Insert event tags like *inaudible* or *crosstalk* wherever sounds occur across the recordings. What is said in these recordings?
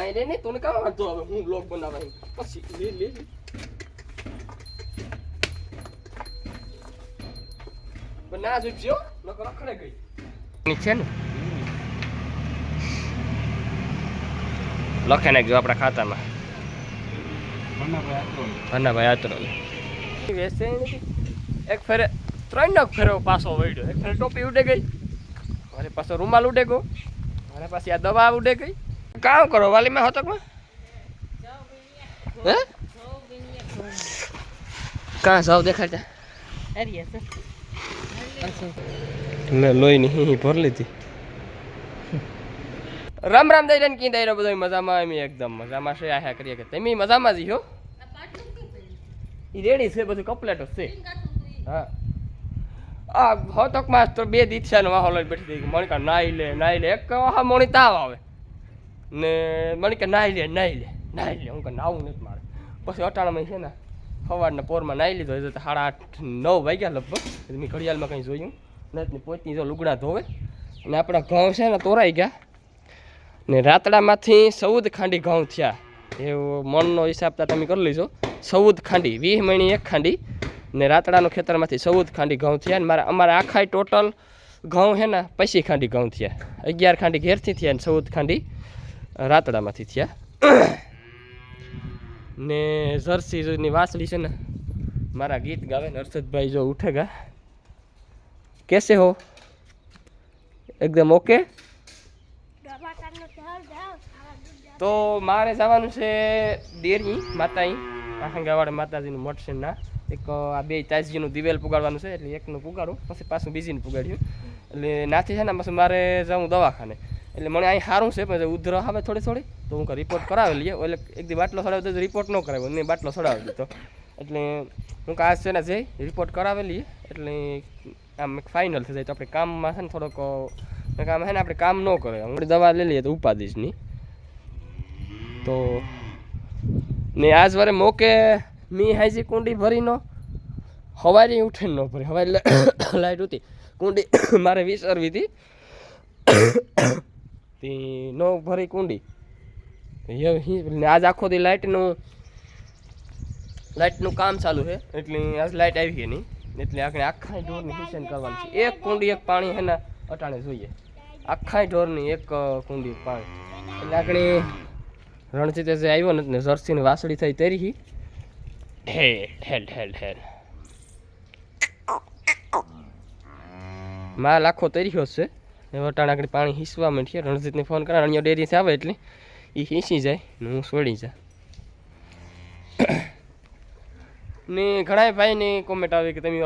આ રે ને તું કામ વાંધો આવે હું બ્લોગ બનાવાય પછી લે લે. પણ ના જોઈજો લોકો રખડે ગઈ. છે ને? લખે નાખજો આપણા ખાતામાં. ભાઈ આતરો વેસે એક ફેરે ત્રણ નખ ફેરો પાછો વળ્યો. એક ફેરે ટોપી ઉડે ગઈ. મારે પાછો રૂમાલ ઉડે ગયો. મારે પાછી આ દવા ઉડે ગઈ. કામ કરો વાલીમાં હતકમાં હે? કાં સાવ દેખાડતા મેં લોહી ની ભર લીધી. રામ રામ દઈ ને કી દઈ બધો મજામાં? એમ એકદમ મજામાં છે. આહ્યા કરીએ કે તમે મજામાં જ છો ઈ રેડી છે બધું કપલેટ છે. હા. આ હતકમાં તો બે દીક્ષાનો વાહો લઈ બેઠી મણિકા નાઈ લે નાઈ લે. એક વાહ મોણી તાવ આવે. ને મને કે નાહી લે નાહી લે નાહી લે. હું કે નાવું નથી મારે. પછી અટાણામાં છે ને, સવારના પોરમાં નાહી લીધો. એ તો સાડા આઠ, નવ વાગ્યા લગભગ. મેં ઘડિયાળમાં કંઈ જોયું. નથી પોતની જો લુગડા ધોવે. અને આપણા ઘઉં છે ને, તોરાઈ ગયા. ને રાતડામાંથી ચૌદ ખાંડી ઘઉં થયા. એવો મનનો હિસાબ તો તમે કરી લીધો ચૌદ ખાંડી, વીસ મણી એક ખાંડી. ને રાતડાનું ખેતરમાંથી ચૌદ ખાંડી ઘઉં થયા. ને મારા, અમારા આખા ટોટલ ઘઉં છે ને પૈસી ખાંડી ઘઉં થયા. અગિયાર ખાંડી ઘેરથી થયા ને ચૌદ ખાંડી. રાતડામાંથી થયા. ને જર્સીની વાસળી છે ને, મારા ગીત ગાવે ને હર્ષદભાઈ જો ઉઠેગા. કેસે હો? એકદમ ઓકે? તો મારે જવાનું છે દેરી માતાઈ. આહંગાવાળા માતાજીનું મઠ ના એક આ બે તાજજીનું દિવેલ પુગાડવાનું છે, એટલે એકનું પુગાડું, પછી પાછું બીજીનું પુગાડ્યું. એટલે નાથી છે ને, પછી મારે જવું દવાખાને. એટલે મને અહીં સારું છે, પણ ઉધર આવે થોડી થોડી, તો હું રિપોર્ટ કરાવી લઈએ. એટલે એક દી બાટલો ચડાવ્યો તો રિપોર્ટ ન કરાવ્યો નહીં બાટલો ચડાવી દીધો. એટલે હું કાજ છે ને જઈ રિપોર્ટ કરાવી લઈએ, એટલે આમ ફાઇનલ થઈ જાય. તો આપણે કામમાં છે ને થોડોક કામ છે ને આપણે કામ ન કરે હું દવા લઈ લઈએ તો ઉપાધિશ તો ને આજ વારે મોકે મી હાઈજી કુંડી ભરીનો, હવારી ઉઠે ન ભરી. હવારી *coughs* લાઈટ હતી કુંડી *coughs* મારે વિસરવી હતી. તે નો ભરી કુંડી આજ આખો દી લાઇટનું લાઇટનું કામ ચાલુ છે એટલે આજ લાઇટ આવી ગઈ નહીં એટલે આપણે આખા ઢોરની હિસન કરવાની છે એક કુંડી એક પાણી એના અટાણે જોઈએ આખા ઢોરની એક કુંડી પાણી એટલે આપણે રણજીતે જે આવ્યો ને જર્સીની વાસળી થઈ તેરી ઢેલ ઢેલ ઢેલ ઢેલ માલ આખો તર્યો છે વટાણ આગળ પાણી હિસવા માંડીએ રણજીતને ફોન કરા અહીંયા ડેરીથી આવે એટલે એ હીસી જાય ને હું છોડી જા. ને ઘણા ભાઈને કોમેન્ટ આવે કે તમે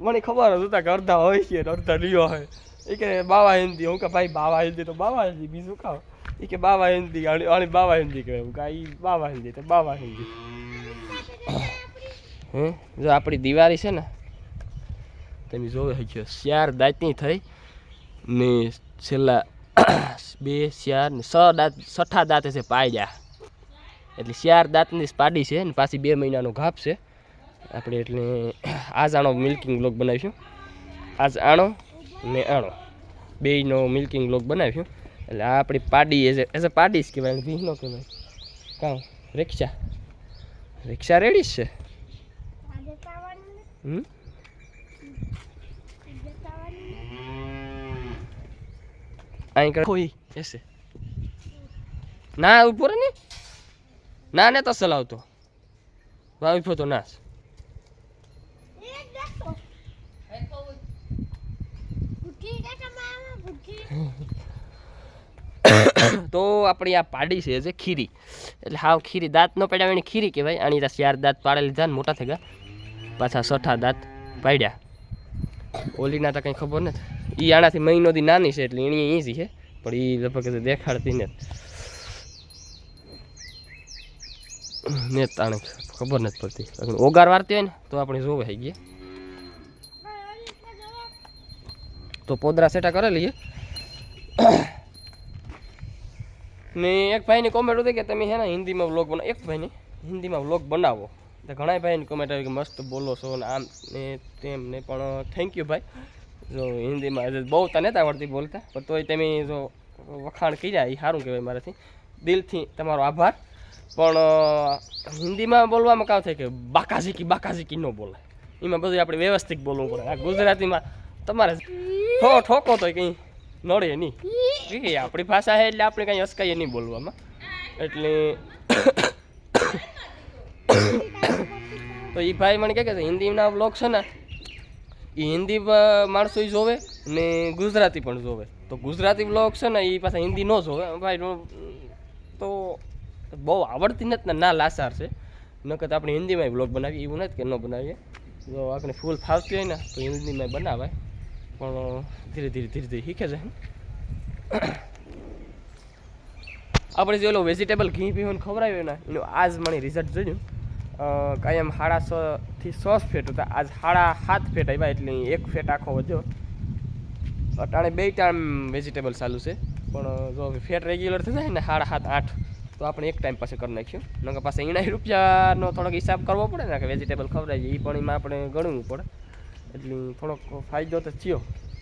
મને ખબર જ હતા કે અડધા હોય છે અડધા લીઓ હોય એ કે બાવા હિન્દી હું કે ભાઈ બાવા હિન્દી તો બાવા હિન્દી બીજું ખાવ એ કે બાવા હિન્દી આણી બાવા હિન્દી કહેવાય. હું કાંઈ બાવા હિન્દી તો બાવા હિન્દી હે? જો આપણી દિવાળી છે ને, તમે જોવે શક્યો ચાર દાંતની થઈ ને છેલ્લા બે ચાર ને છ દાંત છઠ્ઠા દાંતે છે પાડ્યા એટલે ચાર દાંતની જ પાડી છે ને પાછી બે મહિનાનો ઘાપ છે. આપણે એટલે આજ આણો મિલ્કિંગ બ્લોક બનાવીશું. આજ આણો ને આણો. બેયનો મિલ્કિંગ બ્લોક બનાવીશું. એટલે આ આપણી પાડી એઝ એઝ અ પાડી જ કહેવાય ભીનો કહેવાય. કાં? રિક્ષા. રિક્ષા રેડી છે? હમ? અહીં કર કોઈ એસે. ના ઉપર ને. ના ને તો ચલાવતો વાવી *coughs* તો ના તો આપણી આ પાડી છે જે ખીરી. એટલે હાવ ખીરી દાંત ન પડ્યા એની ખીરી કહેવાય. આની ત્યાં ચાર દાંત પાડે લીધા ને મોટા થઈ ગયા પાછા સઠા દાંત પાડ્યા. ઓલીના તો કંઈ ખબર નથી. એ આનાથી મહિનોથી નાની છે એટલે એની ઈઝી છે, પણ એ લગભગ દેખાડતી ને ને તાણે ખબર નથી પડતી. ઓગાર વારતી હોય ને, તો આપણે જોવે થઈ ગયા. તો પોદરા સેટા કરી લઈએ ને એક ભાઈની કોમેન્ટ હતી કે તમે હે ને હિન્દીમાં વ્લોગ બનાવો એક ભાઈની હિન્દીમાં વ્લોગ બનાવો. તો ઘણા ભાઈની કોમેન્ટ આવી કે મસ્ત બોલો છો ને આમ ને તેમ ને પણ થેન્ક યુ ભાઈ. જો હિન્દીમાં બહુ તને જ આવડતી બોલતા, પણ તોય તમે જો વખાણ કર્યા એ સારું કહેવાય મારાથી. દિલથી તમારો આભાર. પણ હિન્દીમાં બોલવામાં કાવ થાય કે બાકાઝીકી બાકાઝીકી ન બોલે એમાં બધું આપણે વ્યવસ્થિત બોલવું પડે. આ ગુજરાતીમાં તમારે ઠો ઠોકો તો કંઈ નડે નહીં. કે આપણી ભાષા છે એટલે આપણે કંઈ અસકાઈએ નહીં બોલવામાં. એટલે *coughs* તો એ ભાઈ મને કહે કે હિન્દીના બ્લોગ છે ને એ હિન્દી માણસો એ જોવે ને ગુજરાતી પણ જોવે. તો ગુજરાતી બ્લોગ છે ને એ પાછા હિન્દી ન જોવે. ભાઈ તો બહુ આવડતી નથી ને ના લાસાર છે. નકર આપણે હિન્દીમાં બ્લોગ બનાવીએ, એવું નથી કે ન બનાવીએ. જો આપણે ફૂલ ફાવતી હોય ને, તો હિન્દીમાં બનાવાય. પણ ધીરે ધીરે ધીરે ધીરે શીખે છે. આપણે જે ઓલો વેજીટેબલ ઘી પીવાનું ખવડાવ્યું ને, એનું આજ મને રિઝલ્ટ જોયું. કાયમ સાડા છ થી છ ફેટ હતા. આજ સાડા સાત ફેટ આવ્યા એટલે એક ફેટ આખો વધ્યો. અટાણે બે ટાઈમ વેજીટેબલ ચાલુ છે. પણ જો ફેટ રેગ્યુલર થઈ જાય ને સાડા સાત આઠ તો આપણે એક ટાઈમ પાસે કરી નાખ્યું. નકર પાસે એના રૂપિયાનો થોડોક હિસાબ કરવો પડે ને કે વેજીટેબલ ખવડાવીએ એ પણ એમાં આપણે ગણવું પડે. એટલે થોડોક ફાયદો તો થયો.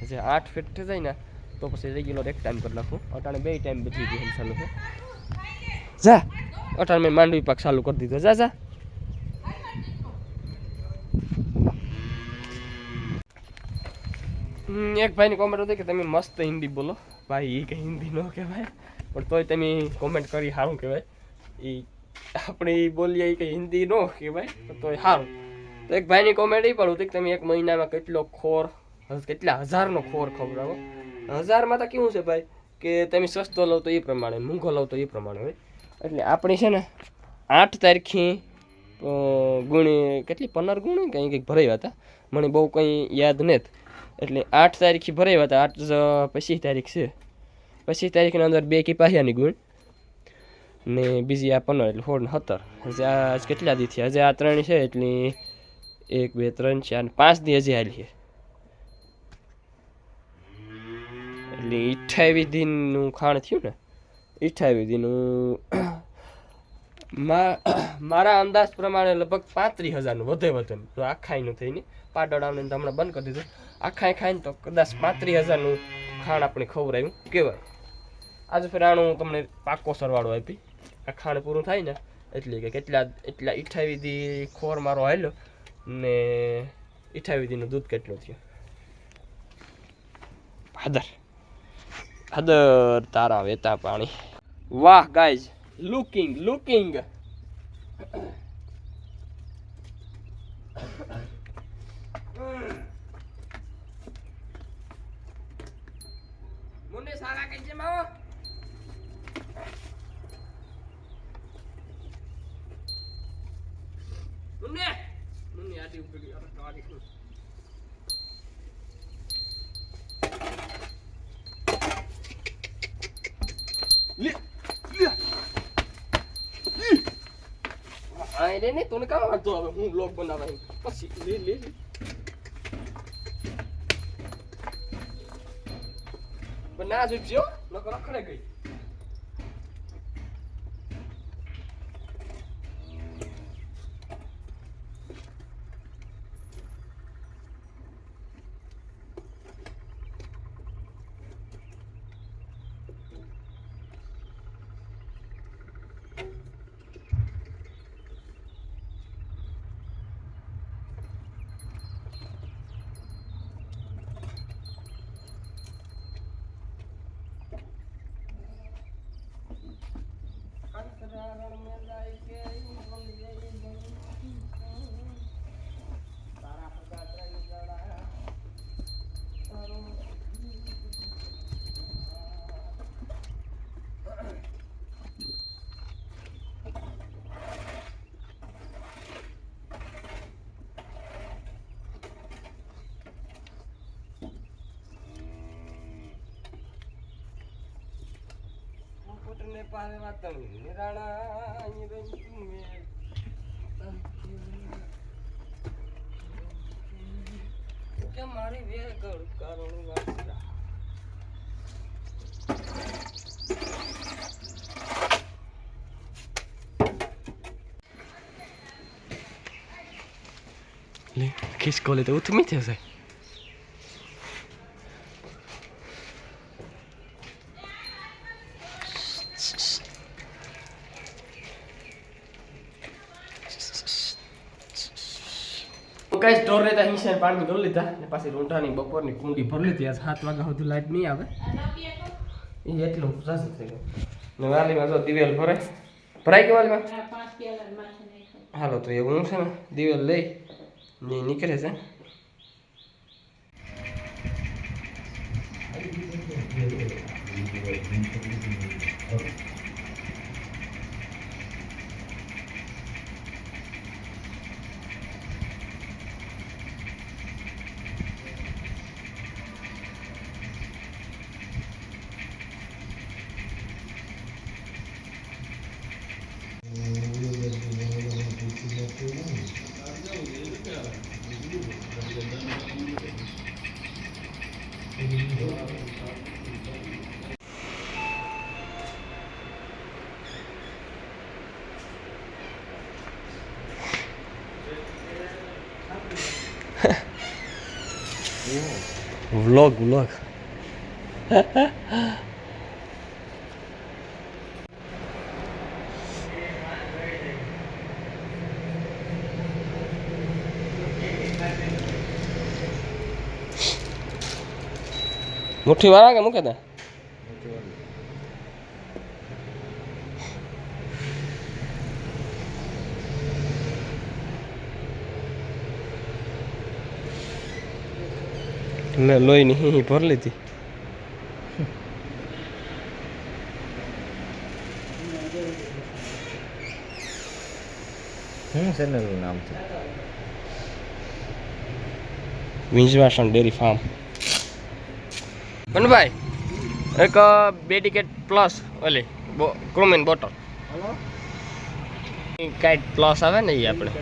જે આઠ ફેટ થઈ જાય ને તો પછી રેગ્યુલર એક ટાઈમ કરી નાખું. અટાણે બે ટાઈમ બધી ચાલુ છે. જા. અટાણે મેં માંડવી પાક ચાલુ કરી દીધો. જા જા. એક ભાઈની કોમેન્ટ હતી કે તમે મસ્ત હિન્દી બોલો. ભાઈ એ કંઈ હિન્દી ન કહેવાય, પણ તોય તમે કોમેન્ટ કરી સારું કહેવાય. એ આપણે એ બોલીએ કંઈ હિન્દી ન કહેવાય તોય સારું. તો એક ભાઈની કોમેન્ટ એ પણ હતી કે તમે એક મહિનામાં કેટલો ખોર કેટલા હજારનો ખોર ખવડાવો. હજારમાં તો કેવું છે ભાઈ, કે તમે સસ્તો લો તો એ પ્રમાણે, મૂંઘો લો તો એ પ્રમાણે હોય. એટલે આપણે છે ને આઠ તારીખે ગુણી, કેટલી? પંદર ગુણી કંઈ કંઈક ભરાયા હતા. મને બહુ કંઈ યાદ નથી. એટલે આઠ તારીખે ભરાયા હતા, આઠ પચીસ તારીખ છે. પચીસ તારીખની અંદર બે કિપાહિયાની ગુણ ને બીજી આ પંદર, એટલે સોળ સત્તર. હજી આ કેટલા દી થયા? હજી આ ત્રણ છે, એટલે એક, બે, ત્રણ, ચાર પાંચ દી હજી હાલી છે. એટલે અઠ્ઠાવીસ દિનનું ખાણ થયું ને? અઠ્ઠાવીસ દિનનું *clears throat* મારા અંદાજ પ્રમાણે લગભગ પાંત્રીસ હજારનું વધે વધે. તો આખાઈનું થઈને પાડોડાને તો હમણાં બંધ કરી દીધું. આખાઈ ખાઈને તો કદાચ પાંત્રીસ હજારનું ખાણ આપણે ખવડાવ્યું કહેવાય આજે ફેર આનું તમને પાકો સરવાળો આપી. આ ખાણ પૂરું થાય ને એટલે કે કેટલા એટલા દી ખોર મારો હાલ્યો ને ઈઠાવીધીનું દીનું દૂધ કેટલું થયું? હાદર હાદર તારા વેતા પાણી. વાહ ગાઈઝ. લુકિંગ લુકિંગ મુન્ને સારા કઈ છે માવો. મુન્ને આડી ઉપડી અરે તારી લે લે હા રે ને તને કામ વાંધો આવે, હું બ્લોગ બનાવવા પછી, લે લે પણ ના જોઈજો નકર રખડે ગઈ. પારે વાતણ નિરાણા નિરંજન કે મારી વેગળ કરુણ વાસરા. લે તો ઉથમી કઈ સ્ટોર રહેતા હિંસા પાણી ભરી લીધા? ને પાછી રૂંઢાની બપોરની કુંડી ભરી લીધી. આજ સાત વાગ્યા સુધી લાઈટ નહીં આવે. એ એટલું સાસું થઈ ગયું. ને વાલીમાં જો દિવેલ ભરે ભરાય કે વાલીમાં? હાલો, તો એ હું છે ને, દિવેલ લઈ ને નીકળે છે. વ્લોગ વ્લોગ મુઠ્ઠી વાળા કે મૂકે દે લે લોહીની હિહી ભર લીધી. શું ચેનલનું નામ છે? વિંજવાસણ ડેરી ફાર્મ. બનભાઈ એક બે ટિકિટ પ્લસ ઓલી ક્રોમિન બોટલ. કાંઈક પ્લસ આવે ને એ આપણે.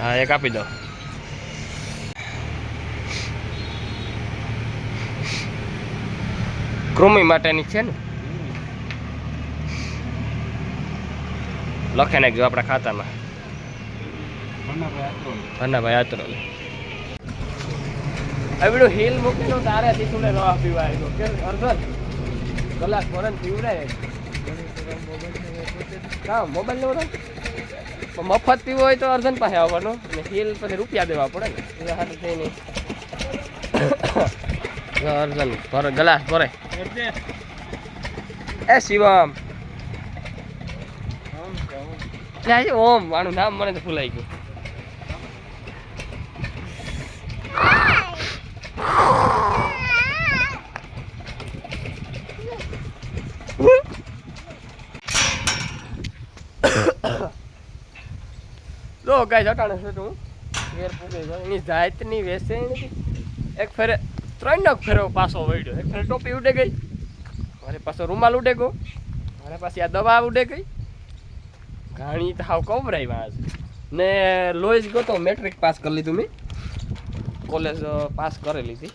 હા એક આપી દો. ક્રોમી માટેની છે ને? લખે નાખજો આપણા ખાતામાં. ભન્નાભાઈ આત્રો હવે હિલ મૂકેલો તારે તીસુલે રવા પીવા આવ્યો કે અર્ધન કલાક પરન પીવડાય. હા મોબાઈલ લેવો મફત પીવો હોય તો અર્ધન પાસે આવવાનો. અને હિલ પછી રૂપિયા દેવા પડે ને. *coughs* હાથે થઈ નહીં અર્ધન ભરે ગ્લાસ ભરે એ શિવમ. ઓમ આનું નામ મને તો ભૂલાઈ ગયું. *coughs* જો ગાય જટાણે છે તું. ઘેર પૂગે એની જાતની વેસે એક ફેરે ત્રણ ફેરો પાછો વળ્યો. એક ફેર ટોપી ઉડે ગઈ. મારે પાછો રૂમાલ ઉડે ગયો. મારે પાછી આ દવા ઉડે ગઈ. ઘાણી તો હાવ કવરાઈ વાંચ ને લોહીજ ગયો તો મેટ્રિક પાસ કરી લીધું મેં. કોલેજ પાસ કરેલી હતી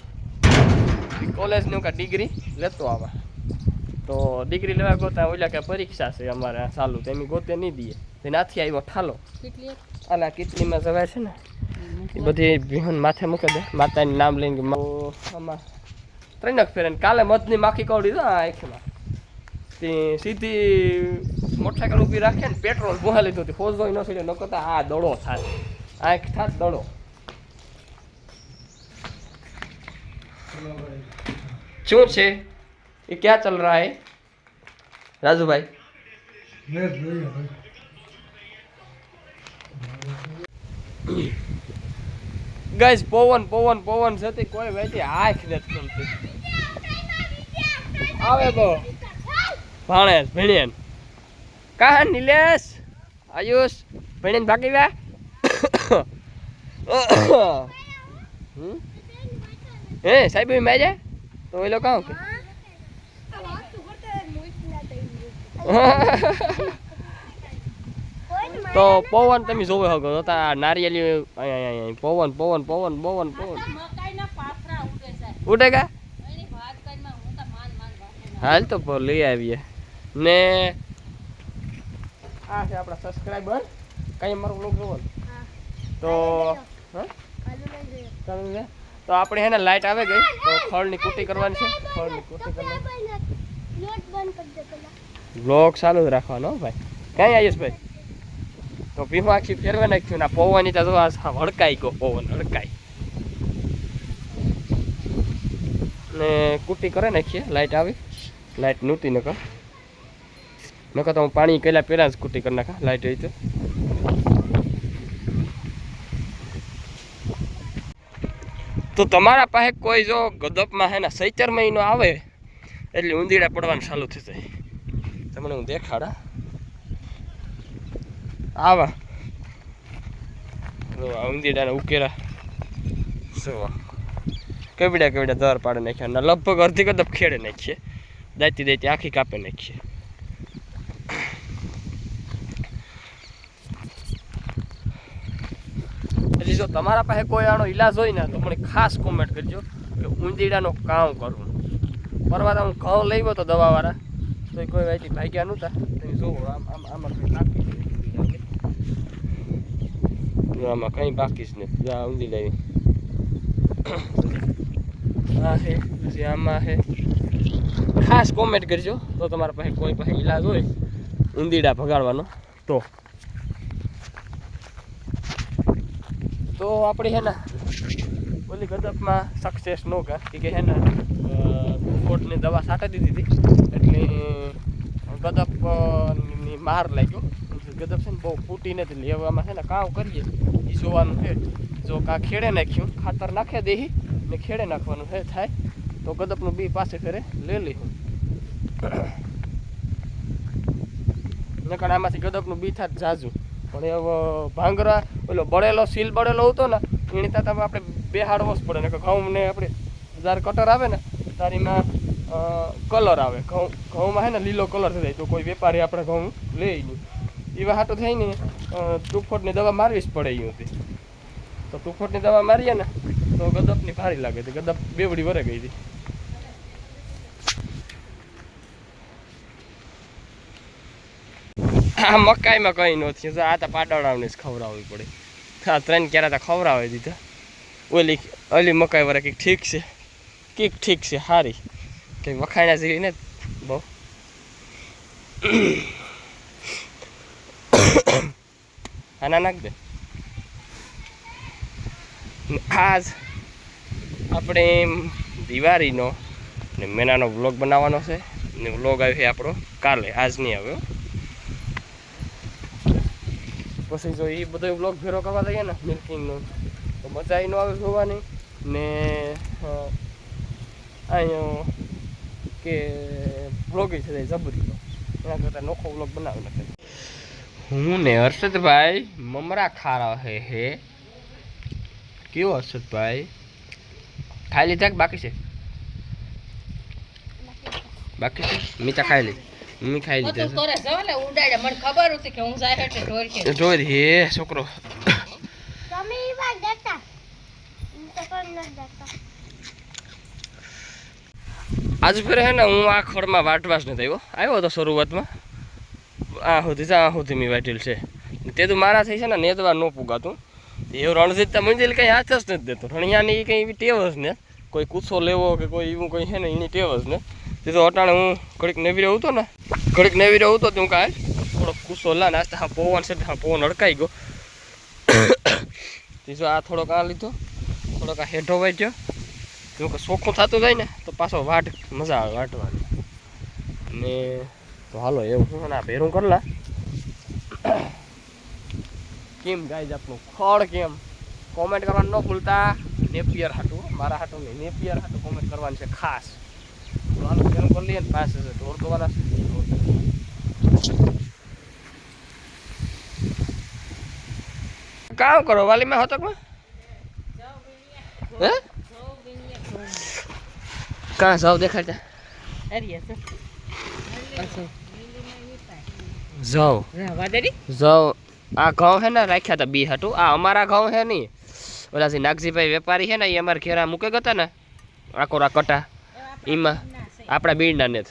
કોલેજની કાંઈ ડિગ્રી લેતો આવા. તો ડિગ્રી લેવા ગોતા ઓલા કે પરીક્ષા છે અમારે ચાલુ. તેની ગોતે નહીં દઈએ. તે નાથી આવ્યો ઠાલો. આલા કેટલીમાં જવાય છે ને એ બધી બિહન માથે મૂકે દે. માતાનું નામ લઈને ત્રણ ત્રણક ફેરે કાલે મધની માખી કવડી દો આંખમાં તે સીધી મોટરસાઇકલ ઊભી રાખે ને પેટ્રોલ ભૂહા લીધું હતું. ફોજવાઈ ન છોડ્યો નકો તો આ દડો થાય આંખ થાય દડો. શું છે? એ ક્યાં ચાલ રહા હે? રાજુભાઈ. ગાઈસ પવન પવન પવન સતી કોઈ વેચી આંખ નથી કરતી આવે તો. ભાણેશ ભણ્યાન કા નિલેશ? આયુષ ભણ્યાન ભાગી હમ? હે સાહેબ મેં જાય તો એ લોકો કે? તો પવન તમે જોવે હકો તો નારિયેલી પવન પવન પવન પવન પવન. ઉડે કા? હાલ તો લઈ આવીએ. ને આ છે આપણા સબસ્ક્રાઈબર કઈ મારું લોક જોવો? તો હા? તો આપણે હે ને લાઈટ આવે ગઈ. તો ખળની કુટી કરવાની છે. ખળની કુટી કરવાની. બ્લોક ચાલુ જ રાખવાનો ભાઈ. ક્યાં આવીશ ભાઈ? તો ભીમો આખી ફેરવે નાખ્યું ને પવન ત્યાં જો આ સાવ હડકાઈ ગયો પવન હડકાઈ. ને કુટી કરે નાખીએ, લાઈટ આવી. લાઈટ નહોતી નકર. નકર તો હું પાણી કહેલા પહેલાં જ કુટી કરી નાખા, લાઈટ હોય તો. તો તમારા પાસે કોઈ જો ગદપમાં હે ને સૈચર મહિનો આવે, એટલે ઊંધીડા પડવાનું ચાલુ જાય. તમને હું દેખાડા. આવા. ઉંદીડાને ઉકેરા જો કેવડા કેવડા દર પાડે નાખ્યા અને લગભગ અડધી કદપ ખેડે નાખીએ. દાતી દાતી આખી કાપી નાખીએ. એટલે જો તમારા પાસે કોઈ આનો ઈલાજ હોય ને તો મને ખાસ કોમેન્ટ કરજો કે ઉંદીડાનો કામ કરવું. પરવા હું ઘઉં લઈ ગયો તો દવાવાળા. તો કોઈ વાયથી ભાગ્યા નહોતા. તમે જોવો આમ આમ આમાં કંઈ બાકી જ નથી. જો આમાં કંઈ બાકી જ નથી જો આ ઉંદીડાની આ છે પછી આમાં છે. ખાસ કોમેન્ટ કરજો તો તમારા પાસે કોઈ પાસે ઈલાજ હોય ઉંદીડા ભગાડવાનો. તો. તો આપણે હે ને ઓલી ગદપમાં સક્સેસ ન કે કે હે ને કોટની દવા છાંટી દીધી હતી. એટલે ગદપ માર લાગ્યો. ગદપ છે ને બહુ ફૂટી નથી લેવામાં છે ને કામ કરીએ એ જોવાનું છે. જો કાં ખેડે નાખ્યું, ખાતર નાખે દેહી, ને ખેડે નાખવાનું છે, થાય. તો ગદપનું બી પાસે ફેરે લઈ લઈશું નકણ આમાંથી ગદપનું બી થાય જાજુ. પણ એ ભાંગરા, ઓલો બળેલો સીલ બળેલો હતો ને, એની તાત આપણે બેહાડવો જ પડે. ને ઘઉં ને આપણે જ્યારે કટર આવે ને તારીમાં કલર આવે. ઘઉં, ઘઉંમાં છે ને લીલો કલર થઈ જાય. તો કોઈ વેપારી આપણે ઘઉં લે નહીં. એવા હાટો થાય ને ટૂફોટની દવા મારવી જ પડે એ હતી તો ટૂફોટની દવા મારીએ ને, તો ગદપની ભારી લાગે હતી ગદપ બેવડી વરે ગઈ હતી. આ મકાઈમાં કંઈ નથી આ તો પાડોળાવને જ ખવડાવવી પડે. આ ત્રણ ક્યારે તો ખવડાવી દીધા. ઓલી ઓલી મકાઈ વરે કંઈક ઠીક છે. કંઈક ઠીક છે સારી કંઈક વખાણ્યા જેવી ને બહુ. આના નાખ દે આજ આપણે દિવાળીનો ને મેનાનો વ્લોગ બનાવવાનો છે ને વ્લોગ આવ્યો છે આપણો કાલે આજ નહીં આવ્યો પછી જો એ બધો વ્લોગ ફેરો કરવા લઈએ ને મિલ્કિંગનો તો મજા એ ન આવે જોવાની। ને અહીંયા કે વ્લોગ છે જબરીનો એના કરતાં નોખો વ્લોગ બનાવી નાખે હું ને હર્ષદભાઈ મમરા ખારા હે હે. કેવો હર્ષદભાઈ? ખાઈ લીધા કે બાકી છે? બાકી છે? મીઠા ખાઈ લીધી મમ્મી ખાઈ લીધા ઉડાડે મને ખબર હતી કે હું જાય એટલે ઢોર કે. છે હે છોકરો. તમે એવા દેતા. તો પણ નથી દેતા. આજ ફરે હે ને હું આ ખડમાં વાટવાસ નથી આવ્યો. આવ્યો હતો શરૂઆતમાં. આ સુધી આ સુધી મેં વાટેલ છે. તે તો મારા થઈ છે ને નેતવા ન પુગાતું. એવું રણજીત તો મંદિર કંઈ હાથ જ નથી દેતો. રણિયાની કંઈ એવી ટેવ જ ને. કોઈ કૂસો લેવો કે કોઈ એવું કંઈ છે ને, એની ટેવ જ ને. તે તો અટાણે હું ઘડીક નેવી રહ્યો હતો ને, ઘડીક નેવી રહ્યો હતો તો હું કાંઈ થોડોક કૂસો લા ને હા પવન છે, હા પવન અડકાઈ ગયો. તે આ થોડોક આ લીધો, થોડોક આ હેઠો વાટ્યો જો કે સોખું થતું જાય ને, તો પાછો વાટ, મજા આવે વાટવાની. ને તો હાલો એવું શું ના ભેરું કરલા કેમ ગાય આપણું ખડ કેમ? કોમેન્ટ કરવાનું ન ભૂલતા. નેપિયર હાટું મારા હાટું નહીં નેપિયર હાટું કોમેન્ટ કરવાની છે ખાસ. હાલો ભેરું કરી લઈએ ને પાસે છે ઢોર દોવાના કામ કરો વાલીમાં હતકમાં હે? કાં જાવ દેખાડતા જાવ જાવ આ ઘઉં હે ને રાખ્યા હતા બી હતું આ અમારા ઘઉં હે નહીં ઓલા જે નાગજીભાઈ વેપારી છે ને એ અમારા ઘેરા મૂકે હતા ને આકોરા કટા એમાં આપણા બીડના ને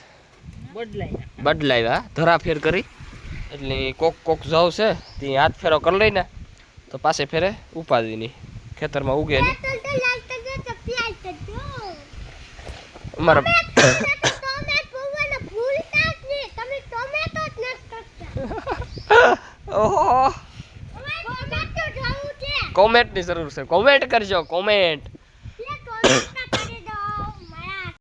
બદલાવ્યા ધરાફેર કરી. એટલે કોક કોક જાવ છે તે હાથ ફેરો કરી લઈને તો પાસે ફેરે ઉપાધિની ખેતરમાં ઉગે નહીં તો તો લાગતા જો. તો પ્યાજ કરજો અમારા ઓહો. કોમેન્ટની જરૂર છે. કોમેન્ટ કરજો કોમેન્ટ